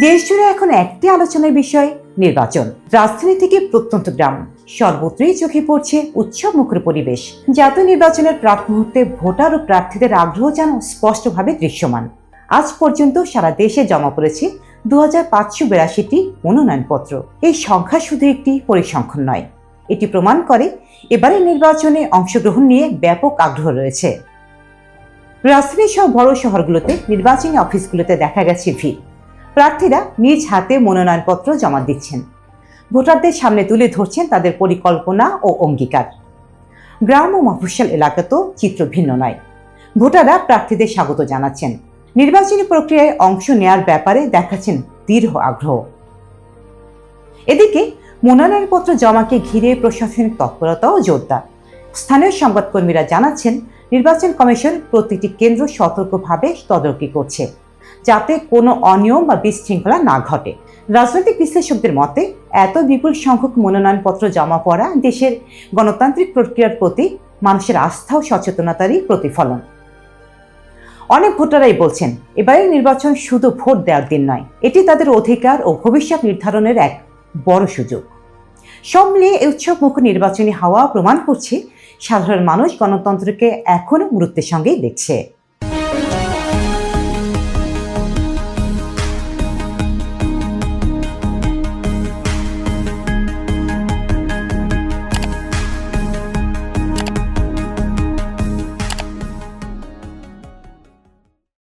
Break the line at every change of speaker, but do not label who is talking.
দেশ জুড়ে এখন একটি আলোচনার বিষয়, নির্বাচন। রাজধানী থেকে প্রত্যন্ত গ্রাম। সর্বত্রই চোখে পড়ছে উৎসব মুখর পরিবেশ। জাতীয় নির্বাচনের প্রাক মুহূর্তে ভোটার ও প্রার্থীদের আগ্রহ যেন স্পষ্টভাবে দৃশ্যমান। আজ পর্যন্ত সারা দেশে জমা পড়েছে দু হাজার পাঁচশো বিরাশিটি মনোনয়নপত্র। এই সংখ্যা শুধু একটি পরিসংখ্যান নয়। এটি প্রমাণ করে এবারে নির্বাচনে অংশগ্রহণ নিয়ে ব্যাপক আগ্রহ রয়েছে। রাজধানী সহ বড় শহরগুলোতে নির্বাচনী অফিসগুলোতে দেখা গেছে ভিড়। প্রার্থীরা নিজ হাতে মনোনয়নপত্র জমা দিচ্ছেন। ভোটারদের সামনে তুলে ধরছেন তাদের পরিকল্পনা ও অঙ্গীকার। গ্রাম ও মফস্বল এলাকাতেও চিত্র ভিন্ন নয়। ভোটাররা প্রার্থীদের স্বাগত জানাচ্ছেন। নির্বাচনী প্রক্রিয়ায় অংশ নেয়ার ব্যাপারে দেখাচ্ছেন দৃঢ় আগ্রহ। এদিকে মনোনয়নপত্র জমাকে ঘিরে প্রশাসনিক তৎপরতাও জোরদার। স্থানীয় সংবাদকর্মীরা জানাচ্ছেন, নির্বাচন কমিশন প্রতিটি কেন্দ্র সতর্কভাবে তদারকি করছে। যাতে কোনো অনিয়ম বা বিশৃঙ্খলা না ঘটে। রাজনৈতিক বিশ্লেষকদের মতে, এত বিপুল সংখ্যক মনোনয়নপত্র জমা পড়া দেশের গণতান্ত্রিক প্রক্রিয়ার প্রতি মানুষের আস্থা ও সচেতনতারই প্রতিফলন। অনেক ভোটারাই বলছেন, এবারের নির্বাচন শুধু ভোট দেওয়ার দিন নয়, এটি তাদের অধিকার ও ভবিষ্যৎ নির্ধারণের এক বড় সুযোগ। সব মিলিয়ে এই উৎসব মুখ নির্বাচনী হাওয়া প্রমাণ করছে, সাধারণ মানুষ গণতন্ত্রকে এখনও গুরুত্বের সঙ্গেই দেখছে।